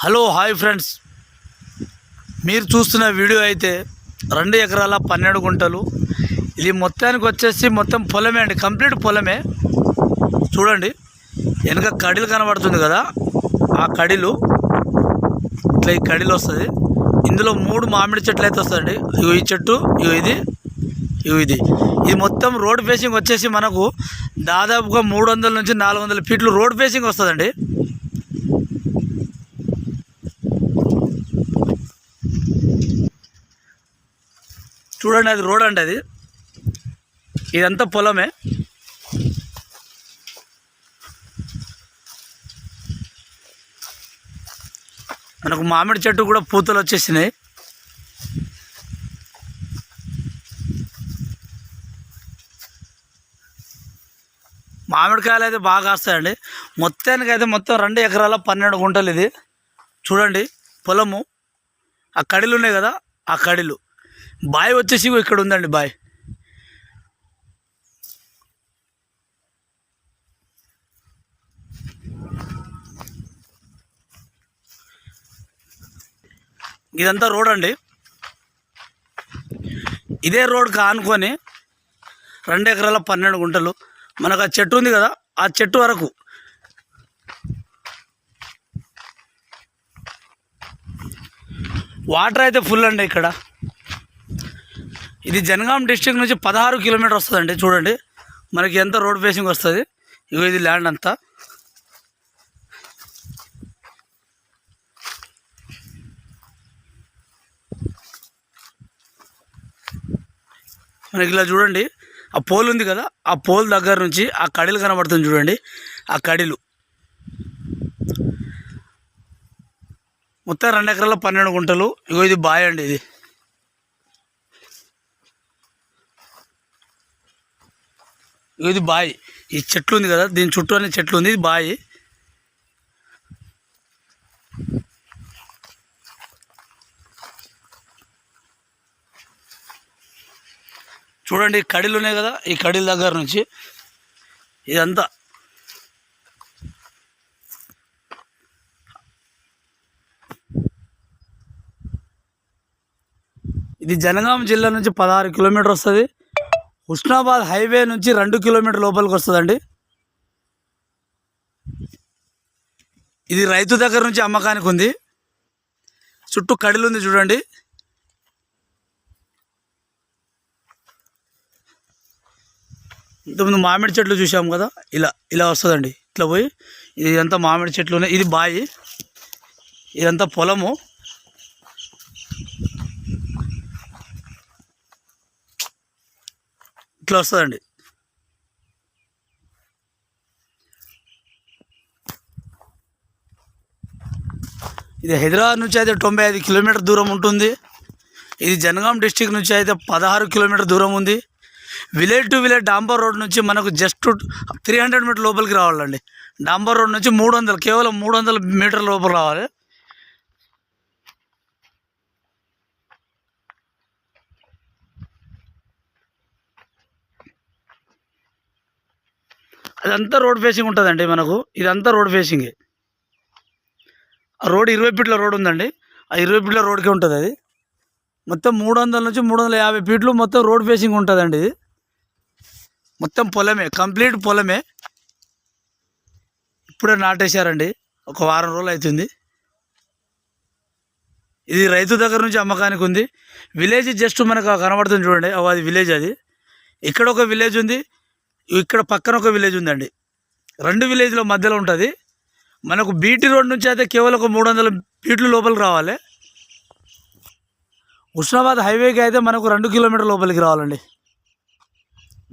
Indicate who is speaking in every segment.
Speaker 1: Hello hi friends. మీరు చూస్తున్న video అయితే రెండు ఎకరాల పన్నెండు గుంటలు. ఇది మొత్తానికి వచ్చేసి మొత్తం పొలమే అండి కంప్లీట్ పొలమే. చూడండి వెనక కడిలు కనబడుతుంది కదా ఆ కడిలు ఇట్లా ఈ కడిలు వస్తుంది. ఇందులో మూడు మామిడి చెట్లు అయితే వస్తుందండి ఇవి ఈ చెట్టు ఇవి ఇది ఇవి ఇది. ఇది మొత్తం రోడ్ ఫేసింగ్ వచ్చేసి మనకు దాదాపుగా మూడు వందల నుంచి నాలుగు వందల ఫీట్లు రోడ్ ఫేసింగ్ వస్తుందండి. చూడండి అది రోడ్ అండి అది. ఇదంతా పొలమే. మనకు మామిడి చెట్టు కూడా పూతలు వచ్చేసినాయి. మామిడికాయలు అయితే బాగా కాస్తాయండి. మొత్తానికి అయితే మొత్తం రెండు ఎకరాల పన్నెండు గుంటలు ఇది. చూడండి పొలము. ఆ కడిలు ఉన్నాయి కదా ఆ కడిలు. బాయ్ వచ్చేసి ఇక్కడ ఉందండి బాయ్. ఇదంతా రోడ్ అండి. ఇదే రోడ్ కానుకొని రెండు ఎకరాల పన్నెండు గుంటలు. మనకు ఆ చెట్టు ఉంది కదా ఆ చెట్టు వరకు. వాటర్ అయితే ఫుల్ అండి ఇక్కడ. ఇది జనగాం డిస్టిక్ నుంచి పదహారు కిలోమీటర్ వస్తుందండి చూడండి. మనకి ఎంత రోడ్ ఫేసింగ్ వస్తుంది? ఇగో ఇది ల్యాండ్ అంతా. మనకి ఇలా చూడండి ఆ పోల్ ఉంది కదా ఆ పోల్ దగ్గర నుంచి ఆ కడిలు కనబడుతుంది చూడండి ఆ కడిలు. మొత్తం రెండు ఎకరాల పన్నెండు గుంటలు. ఇగో ఇది బాయ్ అండి ఇది. ఇది బాయ్. ఈ చెట్లు ఉంది కదా దీని చుట్టూ అనే చెట్లు ఉంది ఇది బాయి. చూడండి ఈ కడీలు ఉన్నాయి కదా ఈ కడీల దగ్గర నుంచి. ఇదంతా. ఇది జనగాం జిల్లా నుంచి పదహారు కిలోమీటర్ వస్తుంది. హుస్నాబాద్ హైవే నుంచి రెండు కిలోమీటర్ లోపలికి వస్తుందండి. ఇది రైతు దగ్గర నుంచి అమ్మకానికి ఉంది. చుట్టూ కడిలు ఉంది చూడండి. ఇంతకుముందు మామిడి చెట్లు చూసాం కదా ఇలా ఇలా వస్తుందండి. ఇట్లా పోయి ఇదంతా మామిడి చెట్లు ఉన్నాయి ఇది బాయి. ఇదంతా పొలము. ఇట్లా వస్తుందండి. ఇది హైదరాబాద్ నుంచి అయితే తొంభై ఐదు కిలోమీటర్ దూరం ఉంటుంది. ఇది జనగాం డిస్టిక్ నుంచి అయితే పదహారు కిలోమీటర్ దూరం ఉంది. విలేజ్ టు విలేజ్ డాంబర్ రోడ్ నుంచి మనకు జస్ట్ త్రీ హండ్రెడ్ మీటర్ లోపలికి రావాలండి. డాంబర్ రోడ్ నుంచి మూడు వందలు కేవలం మూడు వందల మీటర్ లోపల రావాలి. అదంతా రోడ్ ఫేసింగ్ ఉంటుందండి మనకు. ఇదంతా రోడ్ ఫేసింగే ఆ రోడ్ ఇరవై ఫీట్ల రోడ్ ఉందండి. ఆ ఇరవై ఫీట్ల రోడ్కే ఉంటుంది అది. మొత్తం మూడు వందల నుంచి మూడు వందల యాభై ఫీట్లు మొత్తం రోడ్ ఫేసింగ్ ఉంటుందండి ఇది. మొత్తం పొలమే కంప్లీట్ పొలమే. ఇప్పుడే నాటేశారండి. ఒక వారం రోజులు అవుతుంది ఇది రైతు దగ్గర నుంచి అమ్మకానికి ఉంది. విలేజ్ జస్ట్ మనకు కనబడుతుంది చూడండి. అది విలేజ్ అది. ఇక్కడ ఒక విలేజ్ ఉంది. ఇక్కడ పక్కన ఒక విలేజ్ ఉందండి. రెండు విలేజ్ల మధ్యలో ఉంటుంది. మనకు బీటీ రోడ్ నుంచి అయితే కేవలం ఒక మూడు వందల ఫీట్లు లోపలికి రావాలి. ఉస్నాబాద్ హైవేకి అయితే మనకు రెండు కిలోమీటర్ లోపలికి రావాలండి.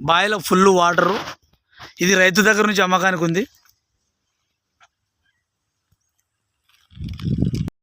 Speaker 1: బావిలో ఫుల్ వాటరు. ఇది రైతు దగ్గర నుంచి అమ్మకానికి ఉంది.